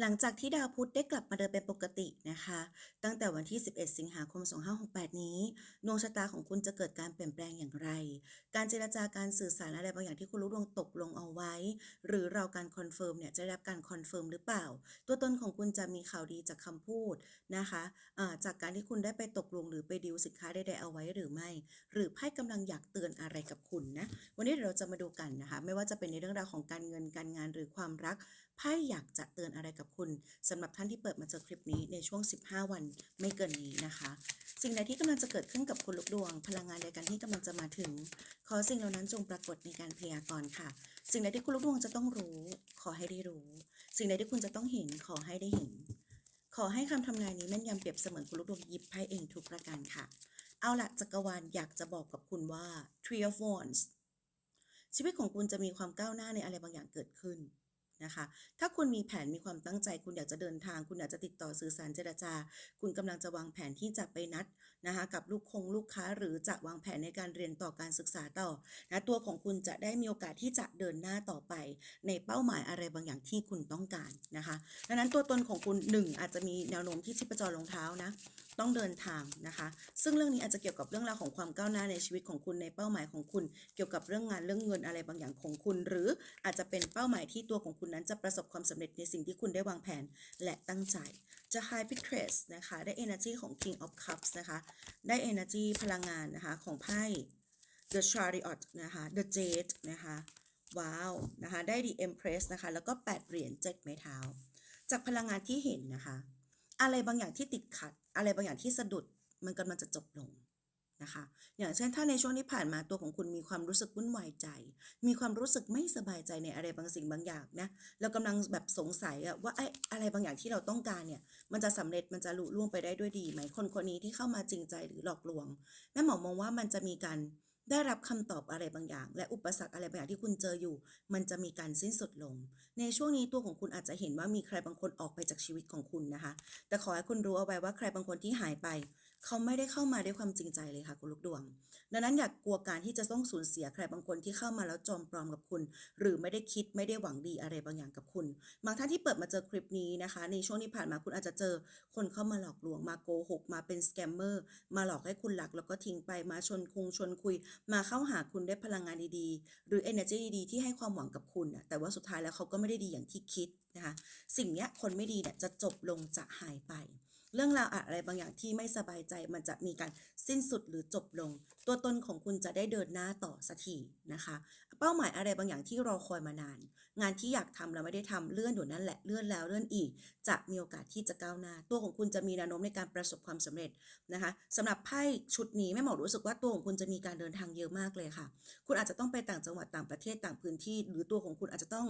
หลังจากที่ดาวพุธได้กลับมาเดินเป็นปกตินะคะ ตั้งแต่วันที่ 11 สิงหาคม 2568 นี้ ดวงชะตาของคุณจะเกิดการเปลี่ยนแปลงอย่างไร การเจรจาการสื่อสารอะไรบางอย่างที่คุณรู้ดวงตกลงเอาไว้ หรือเราการคอนเฟิร์มเนี่ยจะได้รับการคอนเฟิร์มหรือเปล่า ตัวตนของคุณจะมีข่าวดีจากคำพูดนะคะอ่าจากการที่คุณได้ไปตกลงหรือไปดีลสินค้าใดๆเอาไว้หรือไม่ หรือไพ่กำลังอยากเตือนอะไรกับคุณนะ วันนี้เราจะมาดูกันนะคะ ไม่ว่าจะเป็นในเรื่องราวของการเงินการงานหรือความรักไพ่อยากจะเตือนอะไรกับคุณสำหรับท่านที่เปิดมาเจอคลิปนี้ในช่วง 15 วันไม่เกินนี้นะคะ สิ่งใดที่กำลังจะเกิดขึ้นกับคุณลูกดวง พลังงานใดกันที่กำลังจะมาถึง ขอสิ่งเหล่านั้นจงปรากฏในการพยากรณ์ค่ะ สิ่งใดที่คุณลูกดวงจะต้องรู้ ขอให้ได้รู้ สิ่งใดที่คุณจะต้องเห็นขอให้ได้เห็น ขอให้คำทำนายนี้แม่นยำเปรียบเสมือนคุณลูกดวงหยิบไพ่เองทุกประการค่ะ เอาละจักรวาลอยากจะบอกกับคุณว่า Three of Wands ชีวิตของคุณจะมีความก้าวหน้าในอะไรบางอย่างเกิดขึ้น นะคะ ถ้าคุณมีแผนมีความตั้งใจ คุณอยากจะเดินทาง คุณอยากจะติดต่อสื่อสารเจรจา คุณกำลังจะวางแผนที่จะไปนัดนะคะกับลูกคงลูกค้า หรือจะวางแผนในการเรียนต่อการศึกษาต่อนะตัวของคุณจะได้มีโอกาสที่จะเดินหน้าต่อไป ในเป้าหมายอะไรบางอย่างที่คุณต้องการนะคะดังนั้นตัวตนของคุณหนึ่งอาจจะมีแนวโน้มที่ชีพจรรองเท้านะต้องเดินทางนะคะ ซึ่งเรื่องนี้อาจจะเกี่ยวกับเรื่องราวของความก้าวหน้าในชีวิตของคุณในเป้าหมายของคุณ เกี่ยวกับเรื่องงานเรื่องเงินอะไรบางอย่างของคุณ หรืออาจจะเป็นเป้าหมายที่ตัวของคุณุณนั้นจะประสบความสำเร็จในสิ่งที่คุณได้วางแผนและตั้งใจ จะ High pitress นะคะ ได้ Energy ของ King of Cups นะคะ ได้ Energy พลังงานนะคะ ของไพ่ The Chariot นะคะ The Jade นะคะว้าวนะคะ ได้ The Empress นะคะ แล้วก็ 8 เหรียญ7ไม้เท้า จากพลังงานที่เห็นนะคะ อะไรบางอย่างที่ติดขัด อะไรบางอย่างที่สะดุด มันกำลังจะจบลง นะคะ อย่างเช่นถ้าในช่วงที่ผ่านมาตัวของคุณมีความรู้สึกวุ่นวายใจ มีความรู้สึกไม่สบายใจในอะไรบางสิ่งบางอย่างนะ เรากำลังแบบสงสัยว่าไอ้อะไรบางอย่างที่เราต้องการเนี่ย มันจะสำเร็จ มันจะลุล่วงไปได้ด้วยดีไหม คนคนนี้ที่เข้ามาจริงใจหรือหลอกลวง แม่หมอมองว่ามันจะมีการได้รับคำตอบอะไรบางอย่าง และอุปสรรคอะไรบางอย่างที่คุณเจออยู่ มันจะมีการสิ้นสุดลง ในช่วงนี้ตัวของคุณอาจจะเห็นว่ามีใครบางคนออกไปจากชีวิตของคุณนะคะ แต่ขอให้คุณรู้เอาไว้ว่าใครบางคนที่หายไป เขาไม่ได้เข้ามาด้วยความจริงใจเลยค่ะคุณลูกดวง ดังนั้นอย่ากกลัวการที่จะต้องสูญเสียใครบางคนที่เข้ามาแล้วจอมปลอมกับคุณ หรือไม่ได้คิดไม่ได้หวังดีอะไรบางอย่างกับคุณ บางท่านที่เปิดมาเจอคลิปนี้นะคะ ในช่วงที่ผ่านมาคุณอาจจะเจอคนเข้ามาหลอกลวงมาโกหกมาเป็นสแกมเมอร์มาหลอกให้คุณหลักแล้วก็ทิ้งไปมาชนคุงชวนคุย มาเข้าหาคุณได้พลังงานดีๆ หรือ energy ดีๆที่ให้ความหวังกับคุณน่ะแต่ว่าสุดท้ายแล้วเขาก็ไม่ได้ดีอย่างที่คิดนะคะ สิ่งนี้คนไม่ดีเนี่ยจะจบลงจะหายไป เรื่องราวอะไรบางอย่างที่ไม่สบายใจมันจะมีการสิ้นสุดหรือจบลง ตัวตนของคุณจะได้เดินหน้าต่อสักทีนะคะ เป้าหมายอะไรบางอย่างที่รอคอยมานาน งานที่อยากทำแล้วไม่ได้ทำเลื่อนอยู่นั่นแหละเลื่อนแล้วเลื่อนอีก จะมีโอกาสที่จะก้าวหน้า ตัวของคุณจะมีแนวโน้มในการประสบความสำเร็จนะคะสำหรับไพ่ชุดนี้แม่หมอรู้สึกว่าตัวของคุณจะมีการเดินทางเยอะมากเลยค่ะ คุณอาจจะต้องไปต่างจังหวัดต่างประเทศต่างพื้นที่ หรือตัวของคุณอาจจะต้อง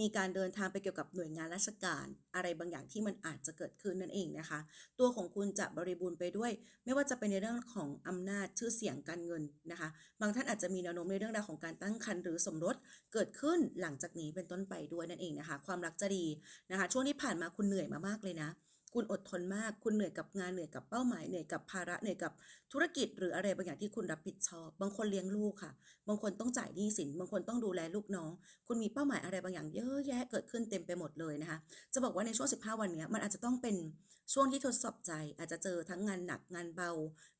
มีการเดินทางไปเกี่ยวกับหน่วยงานราชการอะไรบางอย่างที่มันอาจจะเกิดขึ้นนั่นเองนะคะ ตัวของคุณจะบริบูรณ์ไปด้วย ไม่ว่าจะเป็นในเรื่องของอำนาจชื่อเสียงการเงินนะคะ บางท่านอาจจะมีแนวโน้มในเรื่องราวของการตั้งครรภ์หรือสมรสเกิดขึ้นหลังจากนี้เป็นต้นไปด้วยนั่นเองนะคะ ความรักจะดีนะคะ ช่วงที่ผ่านมาคุณเหนื่อยมามากเลยนะ คุณอดทนมาก คุณเหนื่อยกับงานเหนื่อยกับเป้าหมายเหนื่อยกับภาระเหนื่อยกับธุรกิจ หรืออะไรบางอย่างที่คุณรับผิดชอบ บางคนเลี้ยงลูกค่ะ บางคนต้องจ่ายหนี้สิน บางคนต้องดูแลลูกน้อง คุณมีเป้าหมายอะไรบางอย่างเยอะแยะเกิดขึ้นเต็มไปหมดเลยนะคะ จะบอกว่าในช่วง 15 วันนี้มันอาจจะต้องเป็นช่วงที่ทดสอบใจ อาจจะเจอทั้งงานหนักงานเบา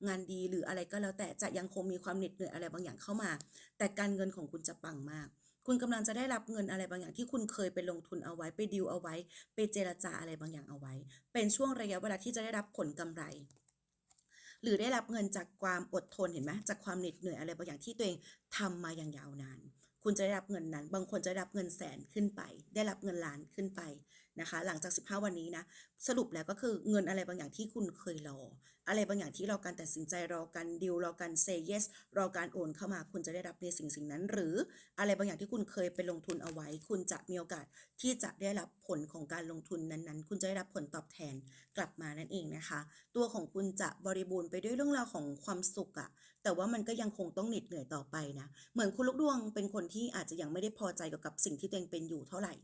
งานดีหรืออะไรก็แล้วแต่จะยังคงมีความเหน็ดเหนื่อยอะไรบางอย่างเข้ามา แต่การเงินของคุณจะปังมาก คุณกำลังจะได้รับเงินอะไรบางอย่างที่คุณเคยไปลงทุนเอาไว้ไปดิวเอาไว้ ไปเจรจาอะไรบางอย่างเอาไว้ เป็นช่วงระยะเวลาที่จะได้รับผลกำไร หรือได้รับเงินจากความอดทนเห็นไหมจากความเหน็ดเหนื่อยอะไรบางอย่างที่ตัวเองทำมาอย่างยาวนาน คุณจะได้รับเงินนั้น บางคนจะได้รับเงินแสนขึ้นไป ได้รับเงินล้านขึ้นไป นะคะ หลังจาก 15 วันนี้นะ สรุปแล้วก็คือเงินอะไรบางอย่างที่คุณเคยรอ อะไรบางอย่างที่รอการตัดสินใจรอการดิวรอการ say yes รอการโอนเข้ามาคุณจะได้รับในสิ่งสิ่งนั้น หรืออะไรบางอย่างที่คุณเคยไปลงทุนเอาไว้ คุณจะมีโอกาสที่จะได้รับผลของการลงทุนนั้นๆ คุณจะได้รับผลตอบแทนกลับมานั่นเองนะคะ ตัวของคุณจะบริบูรณ์ไปด้วยเรื่องราวของความสุขอะแต่ว่ามันก็ยังคงต้องเหน็ดเหนื่อยต่อไปนะเหมือนคุณลูกดวงเป็นคนที่อาจจะยังไม่ได้พอใจกับสิ่งที่ตัวเองเป็นอยู่เท่าไหร่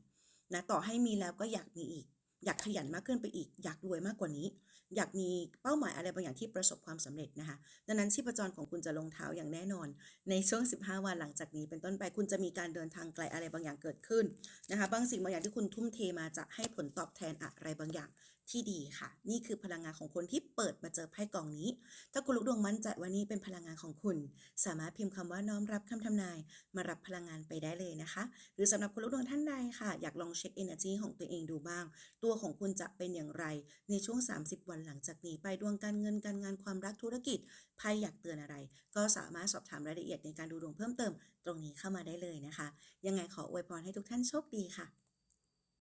นะต่อให้มีแล้วก็อยากมีอีก อยากขยันมากขึ้นไปอีก อยากรวยมากกว่านี้ อยากมีเป้าหมายอะไรบางอย่างที่ประสบความสำเร็จนะคะดังนั้นชีพจรของคุณจะลงเท้าอย่างแน่นอน ในช่วง 15 วันหลังจากนี้เป็นต้นไปคุณจะมีการเดินทางไกลอะไรบางอย่างเกิดขึ้นนะคะบางสิ่งบางอย่างที่คุณทุ่มเทมาจะให้ผลตอบแทนอะไรบางอย่างที่ดีค่ะ นี่คือพลังงานของคนที่เปิดมาเจอไพ่กองนี้ ถ้าคุณลูกดวงมั่นใจว่านี่เป็นพลังงานของคุณ สามารถพิมพ์คำว่าน้อมรับคำทำนาย มารับพลังงานไปได้เลยนะคะ หรือสำหรับคุณลูกดวงท่านใดค่ะ อยากลองเช็ค energy ของตัวเองดูบ้าง ตัวตัวของคุณจะเป็นอย่างไร ในช่วง 30 วันหลังจากนี้ ไปดวงการเงินการงานความรักธุรกิจไพ่อยากเตือนอะไร ก็สามารถสอบถามรายละเอียดในการดูดวงเพิ่มเติม ตรงนี้เข้ามาได้เลยนะคะ ยังไงขออวยพรให้ทุกท่านโชคดีค่ะ